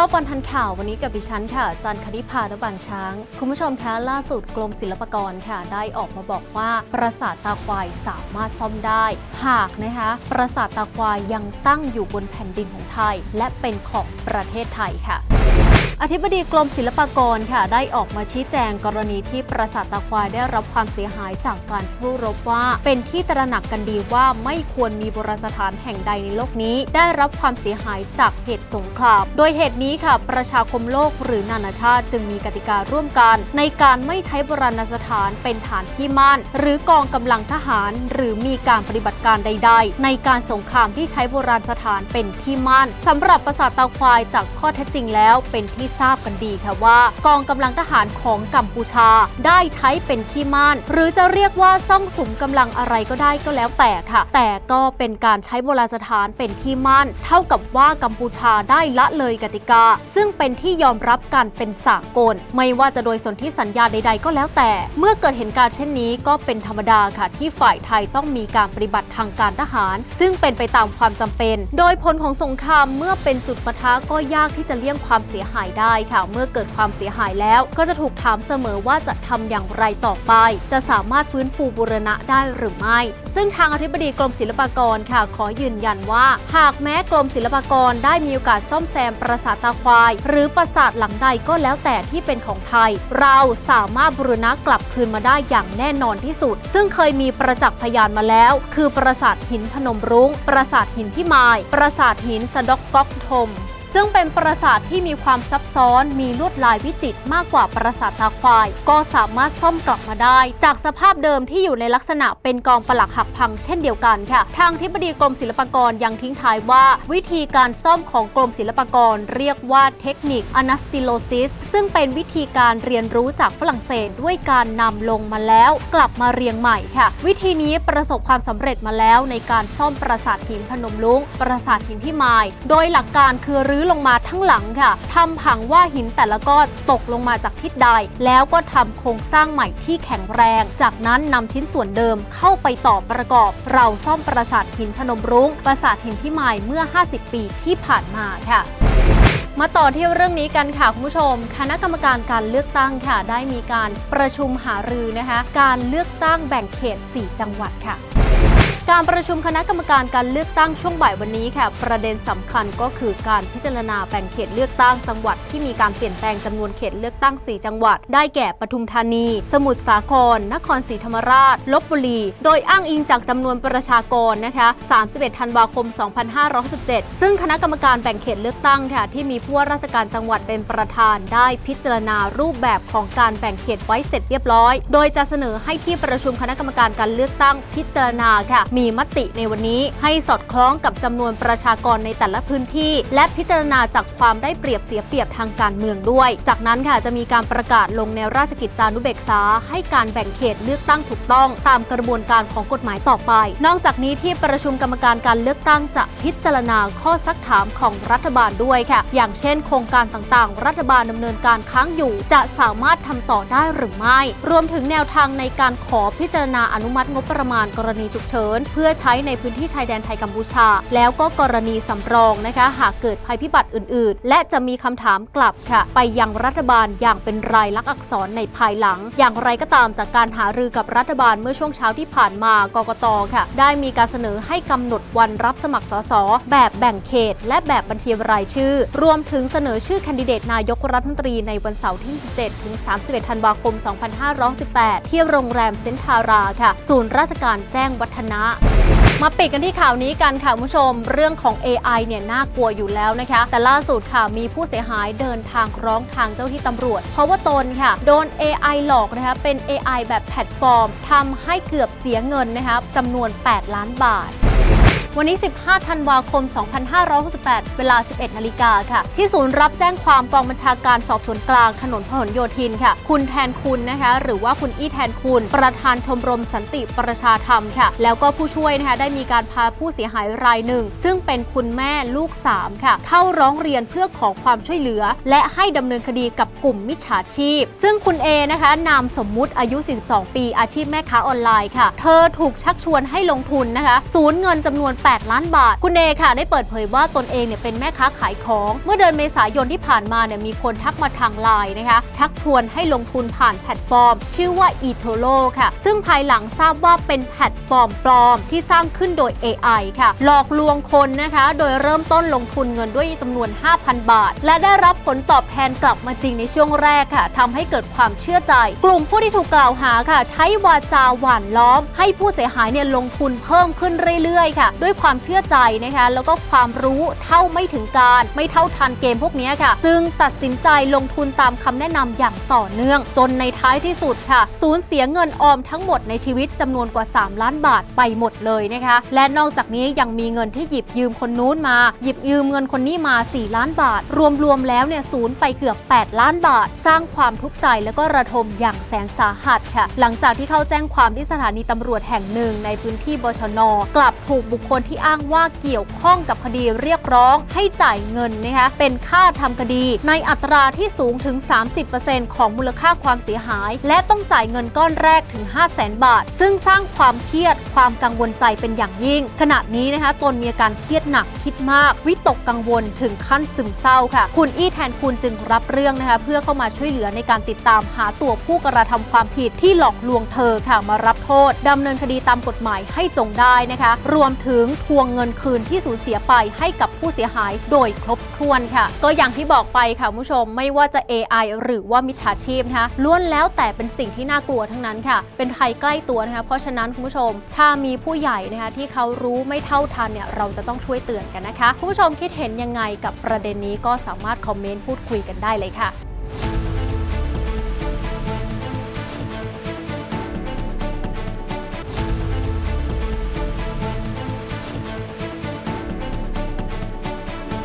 รอบวันทันข่าววันนี้กับดิฉันค่ะ จันคณิพาและบางช้าง คุณผู้ชมคะล่าสุดกรมศิลปากรค่ะ ได้ออกมาบอกว่าปราสาทตาควายสามารถซ่อมได้ หากนะคะปราสาทตาควายยังตั้งอยู่บนแผ่นดินของไทย และเป็นของประเทศไทยค่ะ อธิบดีกรมศิลปากรค่ะได้ออกมาชี้แจงกรณีที่ปราสาทตาควายได้รับความเสียหายจากการสู้รบว่า เป็นที่ตระหนักกันดีว่าไม่ควรมีโบราณสถานแห่งใดในโลกนี้ ได้รับความเสียหายจากเหตุสงคราม โดยเหตุนี้ค่ะ ประชาคมโลกหรือนานาชาติจึงมีกติการ่วมกัน ในการไม่ใช้โบราณสถานเป็นฐานที่มั่น หรือกองกำลังทหาร หรือมีการปฏิบัติการใด ๆ ในการสงครามที่ใช้โบราณสถานเป็นที่มั่นสำหรับปราสาทตาควายจากข้อเท็จจริงแล้วเป็นที่ทราบกันดีค่ะว่า กองกำลังทหารของกัมพูชาได้ใช้เป็นที่มั่นหรือจะเรียกว่าซ่องสุมกำลังอะไรก็ได้ก็แล้วแต่ค่ะ แต่ก็เป็นการใช้โบราณสถานเป็นที่มั่นเท่ากับว่ากัมพูชาได้ละเลยกติกา ซึ่งเป็นที่ยอมรับกันเป็นสากล ไม่ว่าจะโดยสนธิสัญญาใด ๆ ก็แล้วแต่ เมื่อเกิดเหตุการณ์เช่นนี้ก็เป็นธรรมดาค่ะ ที่ฝ่ายไทยต้องมีการปฏิบัติทางการทหาร ซึ่งเป็นไปตามความจำเป็น โดยผลของสงครามเมื่อเป็นจุดปะทะก็ยากที่จะเลี่ยงความเสียหายได้ค่ะ เมื่อเกิดความเสียหายแล้ว ก็จะถูกถามเสมอว่าจะทำอย่างไรต่อไป จะสามารถฟื้นฟูบูรณะได้หรือไม่ ซึ่งทางอธิบดีกรมศิลปากรค่ะ ขอยืนยันว่า หากแม้กรมศิลปากรได้มีโอกาสซ่อมแซมปราสาทตาควาย หรือปราสาทหลังใดก็แล้วแต่ที่เป็นของไทย เราสามารถบูรณะกลับคืนมาได้อย่างแน่นอนที่สุด ซึ่งเคยมีประจักษ์พยานมาแล้ว คือปราสาทหินพนมรุง้ง ปราสาทหินพิมาย ปราสาทหินสะดอกก๊อกทม ซึ่งเป็นปราสาทที่มีความซับซ้อนมีลวดลายวิจิตรมากกว่าปราสาทตาควาย ก็สามารถซ่อมกลับมาได้ จากสภาพเดิมที่อยู่ในลักษณะเป็นกองปลักหักพังเช่นเดียวกันค่ะ ทางทิบดีกรมศิลปากรยังทิ้งท้ายว่า วิธีการซ่อมของกรมศิลปากรเรียกว่าเทคนิคอนาสติโลซิสซึ่งเป็นวิธีการเรียนรู้จากฝรั่งเศสด้วยการนำลงมาแล้ว กลับมาเรียงใหม่ค่ะ วิธีนี้ประสบความสำเร็จมาแล้วในการซ่อมปราสาทหินพนมลุงปราสาทหินพิมาย โดยหลักการคือรือลงมาทั้งหลังค่ะทำผังว่าหินแต่ละก้อนตกลงมาจากทิศใด แล้วก็ทำโครงสร้างใหม่ที่แข็งแรง จากนั้นนำชิ้นส่วนเดิมเข้าไปต่อประกอบ เราซ่อมปราสาทหินพนมรุง้ง ปราสาทหินพิมายเมื่อ 50 ปีที่ผ่านมาค่ะมาต่อที่เรื่องนี้กันค่ะคุณผู้ชม คณะกรรมการการเลือกตั้งค่ะ ได้มีการประชุมหารือนะคะ การเลือกตั้งแบ่งเขต 4 จังหวัดค่ะ การประชุมคณะกรรมการการเลือกตั้งช่วงบ่ายวันนี้ค่ะ ประเด็นสำคัญก็คือการพิจารณาแบ่งเขตเลือกตั้งจังหวัดที่มีการเปลี่ยนแปลงจำนวนเขตเลือกตั้ง 4 จังหวัด ได้แก่ปทุมธานี สมุทรสาคร นครศรีธรรมราช ลบบุรี โดยอ้างอิงจากจำนวนประชากรนะคะ 31 ธันวาคม 2567 ซึ่งคณะกรรมการแบ่งเขตเลือกตั้งค่ะที่มีผู้ว่าราชการจังหวัดเป็นประธาน ได้พิจารณารูปแบบของการแบ่งเขตไว้เสร็จเรียบร้อย โดยจะเสนอให้ที่ประชุมคณะกรรมการการเลือกตั้งพิจารณาค่ะมีมติในวันนี้ให้สอดคล้องกับจำนวนประชากรในแต่ละพื้นที่ และพิจารณาจากความได้เปรียบเสียเปรียบทางการเมืองด้วย จากนั้นค่ะจะมีการประกาศลงในราชกิจจานุเบกษา ให้การแบ่งเขตเลือกตั้งถูกต้องตามกระบวนการของกฎหมายต่อไป นอกจากนี้ที่ประชุมกรรมการการเลือกตั้งจะพิจารณาข้อซักถามของรัฐบาลด้วยค่ะ อย่างเช่น โครงการต่างๆ รัฐบาลดำเนินการค้างอยู่ จะสามารถทำต่อได้หรือไม่ รวมถึงแนวทางในการขอพิจารณาอนุมัติงบประมาณกรณีฉุกเฉินเพื่อใช้ในพื้นที่ชายแดนไทยกัมพูชา แล้วก็กรณีสำรองนะคะ หากเกิดภัยพิบัติอื่น ๆ และจะมีคำถามกลับค่ะ ไปยังรัฐบาลอย่างเป็นรายลักษณ์อักษรในภายหลัง อย่างไรก็ตามจากการหารือกับรัฐบาลเมื่อช่วงเช้าที่ผ่านมากกตค่ะ ได้มีการเสนอให้กำหนดวันรับสมัครสสแบบแบ่งเขต และแบบบัญชีรายชื่อ รวมถึงเสนอชื่อแคนดิเดตนายกรัฐมนตรีในวันเสาร์ที่ 17 ถึง 31 ธันวาคม 2518 ที่โรงแรมเซนทาราค่ะ ศูนย์ราชการแจ้งวัฒนะมาปิดกันที่ข่าวนี้กันค่ะคุณผู้ชม เรื่องของ AI เนี่ยน่ากลัวอยู่แล้วนะคะ แต่ล่าสุดค่ะมีผู้เสียหายเดินทางร้องทางเจ้าที่ตำรวจ เพราะว่าตนค่ะ โดน AI หลอกนะคะเป็น AI แบบแพลตฟอร์มทำให้เกือบเสียเงินนะคะจำนวน 8 ล้านบาท วันนี้ 15 ธันวาคม 2568 เวลา 11 นาฬิกาค่ะ ที่ศูนย์รับแจ้งความกองบัญชาการสอบสวนกลางถนนพหลโยธินค่ะ คุณแทนคุณนะคะ หรือว่าคุณอี้แทนคุณ ประธานชมรมสันติประชาธรรมค่ะ แล้วก็ผู้ช่วยนะคะได้มีการพาผู้เสียหายรายหนึ่ง ซึ่งเป็นคุณแม่ลูก 3 ค่ะ เข้าร้องเรียนเพื่อขอความช่วยเหลือ และให้ดำเนินคดีกับกลุ่มมิจฉาชีพ ซึ่งคุณเอนะคะนามสมมุติอายุ 42 ปี อาชีพแม่ค้าออนไลน์ค่ะ เธอถูกชักชวนให้ลงทุนนะคะ สูญเงินจำนวน8 ล้านบาท คุณเอค่ะได้เปิดเผยว่าตนเองเนี่ยเป็นแม่ค้าขายของ เมื่อเดือนเมษายนที่ผ่านมาเนี่ยมีคนทักมาทางไลน์นะคะ ชักชวนให้ลงทุนผ่านแพลตฟอร์ม ชื่อว่า eToro ค่ะ ซึ่งภายหลังทราบว่าเป็นแพลตฟอร์มปลอม ที่สร้างขึ้นโดย AI ค่ะ หลอกลวงคนนะคะ โดยเริ่มต้นลงทุนเงินด้วยจำนวน 5,000 บาท และได้รับผลตอบแทนกลับมาจริงในช่วงแรกค่ะทำให้เกิดความเชื่อใจ กลุ่มผู้ที่ถูกกล่าวหาค่ะ ใช้วาจาหว่านล้อม ให้ผู้เสียหายเนี่ยลงทุนเพิ่มขึ้นเรื่อยๆ ค่ะด้วยยความเชื่อใจนะคะแล้วก็ความรู้เท่าไม่ถึงการ ไม่เท่าทันเกมพวกนี้ค่ะ จึงตัดสินใจลงทุนตามคำแนะนำอย่างต่อเนื่อง จนในท้ายที่สุดค่ะ สูญเสียเงินออมทั้งหมดในชีวิตจำนวนกว่า 3 ล้านบาทไปหมดเลยนะคะ และนอกจากนี้ยังมีเงินที่หยิบยืมคนนู้นมา หยิบยืมเงินคนนี้มา 4 ล้านบาท รวมๆแล้วเนี่ยศูนย์ไปเกือบ 8 ล้านบาท สร้างความทุกข์ใจแล้วก็ระทมอย่างแสนสาหัสค่ะ หลังจากที่เข้าแจ้งความที่สถานีตำรวจแห่งหนึ่งในพื้นที่บชน กลับถูกบุคคลที่อ้างว่าเกี่ยวข้องกับคดีเรียกร้องให้จ่ายเงินนะคะเป็นค่าทำคดีในอัตราที่สูงถึง 30%ของมูลค่าความเสียหาย และต้องจ่ายเงินก้อนแรกถึง 5 0 0 0 0 0 บาท ซึ่งสร้างความเครียดความกังวลใจเป็นอย่างยิ่ง ขณะนี้นะคะตนมีอาการเครียดหนักคิดมาก วิตกกังวลถึงขั้นซึมเศร้าค่ะ คุณอี้แทนคุณจึงรับเรื่องนะคะเพื่อเข้ามาช่วยเหลือในการติดตามหาตัวผู้กระทำความผิดที่หลอกลวงเธอค่ะมารับโทษดำเนินคดีตามกฎหมายให้จงได้นะคะ รวมถึงทวงเงินคืนที่สูญเสียไปให้กับผู้เสียหายโดยครบถ้วนค่ะ ก็อย่างที่บอกไปค่ะผู้ชมไม่ว่าจะ AI หรือว่ามิจฉาชีพนะคะล้วนแล้วแต่เป็นสิ่งที่น่ากลัวทั้งนั้นค่ะ เป็นภัยใกล้ตัวนะคะเพราะฉะนั้นคุณผู้ชม ถ้ามีผู้ใหญ่นะคะที่เขารู้ไม่เท่าทันเนี่ยเราจะต้องช่วยเตือนกันนะคะคุณผู้ชมคิดเห็นยังไงกับประเด็นนี้ก็สามารถคอมเมนต์พูดคุยกันได้เลยค่ะ